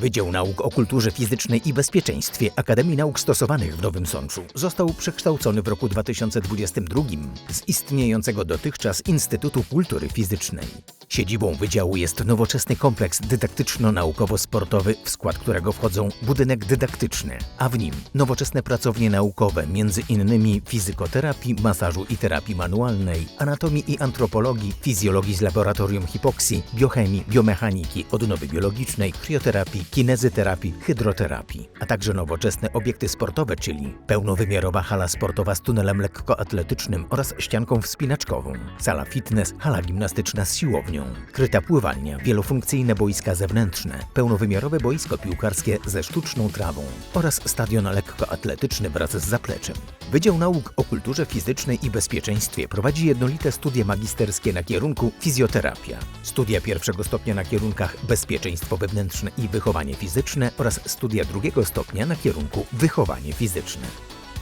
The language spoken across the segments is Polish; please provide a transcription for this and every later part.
Wydział Nauk o Kulturze Fizycznej i Bezpieczeństwie Akademii Nauk Stosowanych w Nowym Sączu został przekształcony w roku 2022 z istniejącego dotychczas Instytutu Kultury Fizycznej. Siedzibą wydziału jest nowoczesny kompleks dydaktyczno-naukowo-sportowy, w skład którego wchodzą budynek dydaktyczny, a w nim nowoczesne pracownie naukowe, między innymi fizykoterapii, masażu i terapii manualnej, anatomii i antropologii, fizjologii z laboratorium hipoksji, biochemii, biomechaniki, odnowy biologicznej, krioterapii, kinezyterapii, hydroterapii, a także nowoczesne obiekty sportowe, czyli pełnowymiarowa hala sportowa z tunelem lekkoatletycznym oraz ścianką wspinaczkową, sala fitness, hala gimnastyczna z siłownią, kryta pływalnia, wielofunkcyjne boiska zewnętrzne, pełnowymiarowe boisko piłkarskie ze sztuczną trawą oraz stadion lekkoatletyczny wraz z zapleczem. Wydział Nauk o Kulturze Fizycznej i Bezpieczeństwie prowadzi jednolite studia magisterskie na kierunku fizjoterapia, studia pierwszego stopnia na kierunkach bezpieczeństwo wewnętrzne i wychowanie fizyczne oraz studia drugiego stopnia na kierunku wychowanie fizyczne.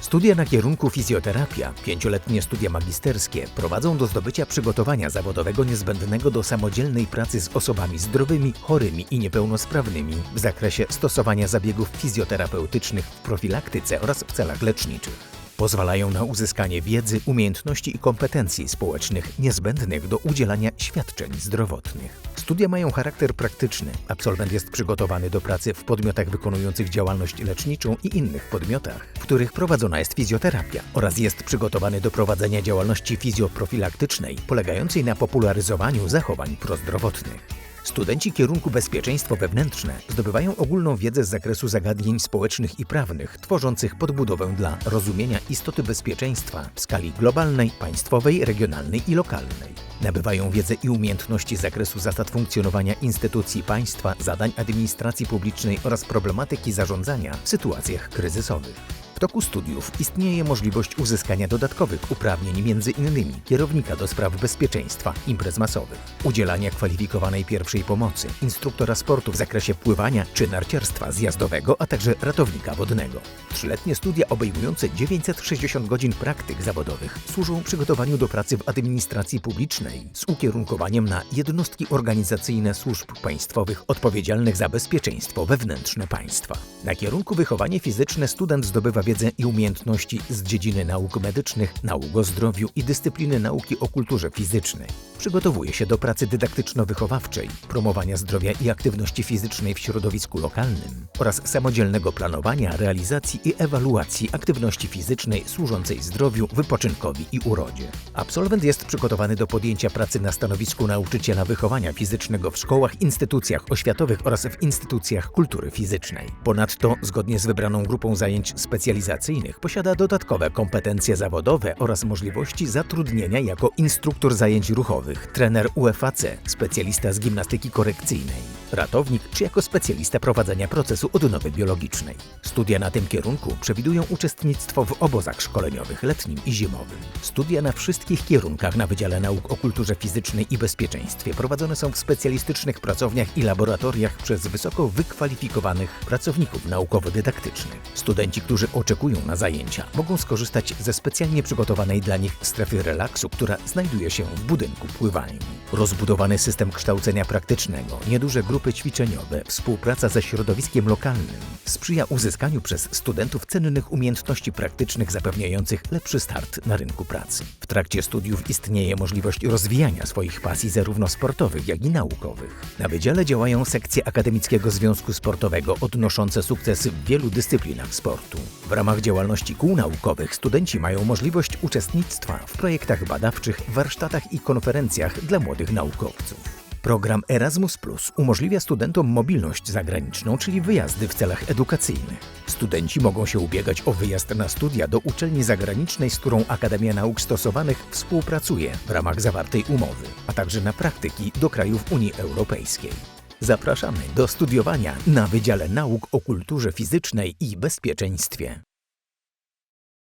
Studia na kierunku fizjoterapia, pięcioletnie studia magisterskie, prowadzą do zdobycia przygotowania zawodowego niezbędnego do samodzielnej pracy z osobami zdrowymi, chorymi i niepełnosprawnymi w zakresie stosowania zabiegów fizjoterapeutycznych w profilaktyce oraz w celach leczniczych. Pozwalają na uzyskanie wiedzy, umiejętności i kompetencji społecznych niezbędnych do udzielania świadczeń zdrowotnych. Studia mają charakter praktyczny. Absolwent jest przygotowany do pracy w podmiotach wykonujących działalność leczniczą i innych podmiotach, w których prowadzona jest fizjoterapia oraz jest przygotowany do prowadzenia działalności fizjoprofilaktycznej polegającej na popularyzowaniu zachowań prozdrowotnych. Studenci kierunku bezpieczeństwo wewnętrzne zdobywają ogólną wiedzę z zakresu zagadnień społecznych i prawnych, tworzących podbudowę dla rozumienia istoty bezpieczeństwa w skali globalnej, państwowej, regionalnej i lokalnej. Nabywają wiedzę i umiejętności z zakresu zasad funkcjonowania instytucji państwa, zadań administracji publicznej oraz problematyki zarządzania w sytuacjach kryzysowych. W toku studiów istnieje możliwość uzyskania dodatkowych uprawnień, innymi kierownika do spraw bezpieczeństwa imprez masowych, udzielania kwalifikowanej pierwszej pomocy, instruktora sportu w zakresie pływania czy narciarstwa zjazdowego, a także ratownika wodnego. Trzyletnie studia obejmujące 960 godzin praktyk zawodowych służą przygotowaniu do pracy w administracji publicznej z ukierunkowaniem na jednostki organizacyjne służb państwowych odpowiedzialnych za bezpieczeństwo wewnętrzne państwa. Na kierunku wychowanie fizyczne student zdobywa wiedzę i umiejętności z dziedziny nauk medycznych, nauk o zdrowiu i dyscypliny nauki o kulturze fizycznej. Przygotowuje się do pracy dydaktyczno-wychowawczej, promowania zdrowia i aktywności fizycznej w środowisku lokalnym oraz samodzielnego planowania, realizacji i ewaluacji aktywności fizycznej służącej zdrowiu, wypoczynkowi i urodzie. Absolwent jest przygotowany do podjęcia pracy na stanowisku nauczyciela wychowania fizycznego w szkołach, instytucjach oświatowych oraz w instytucjach kultury fizycznej. Ponadto, zgodnie z wybraną grupą zajęć specjalizacyjnych, posiada dodatkowe kompetencje zawodowe oraz możliwości zatrudnienia jako instruktor zajęć ruchowych, trener UFAC, specjalista z gimnastyki korekcyjnej, ratownik czy jako specjalista prowadzenia procesu odnowy biologicznej. Studia na tym kierunku przewidują uczestnictwo w obozach szkoleniowych letnim i zimowym. Studia na wszystkich kierunkach na Wydziale Nauk o Kulturze Fizycznej i Bezpieczeństwie prowadzone są w specjalistycznych pracowniach i laboratoriach przez wysoko wykwalifikowanych pracowników naukowo-dydaktycznych. Studenci, którzy oczekują na zajęcia, mogą skorzystać ze specjalnie przygotowanej dla nich strefy relaksu, która znajduje się w budynku pływalni. Rozbudowany system kształcenia praktycznego, nieduże grupy ćwiczeniowe, współpraca ze środowiskiem lokalnym sprzyja uzyskaniu przez studentów cennych umiejętności praktycznych zapewniających lepszy start na rynku pracy. W trakcie studiów istnieje możliwość rozwijania swoich pasji zarówno sportowych, jak i naukowych. Na wydziale działają sekcje Akademickiego Związku Sportowego odnoszące sukcesy w wielu dyscyplinach sportu. W ramach działalności kół naukowych studenci mają możliwość uczestnictwa w projektach badawczych, warsztatach i konferencjach dla młodych naukowców. Program Erasmus Plus umożliwia studentom mobilność zagraniczną, czyli wyjazdy w celach edukacyjnych. Studenci mogą się ubiegać o wyjazd na studia do uczelni zagranicznej, z którą Akademia Nauk Stosowanych współpracuje w ramach zawartej umowy, a także na praktyki do krajów Unii Europejskiej. Zapraszamy do studiowania na Wydziale Nauk o Kulturze Fizycznej i Bezpieczeństwie.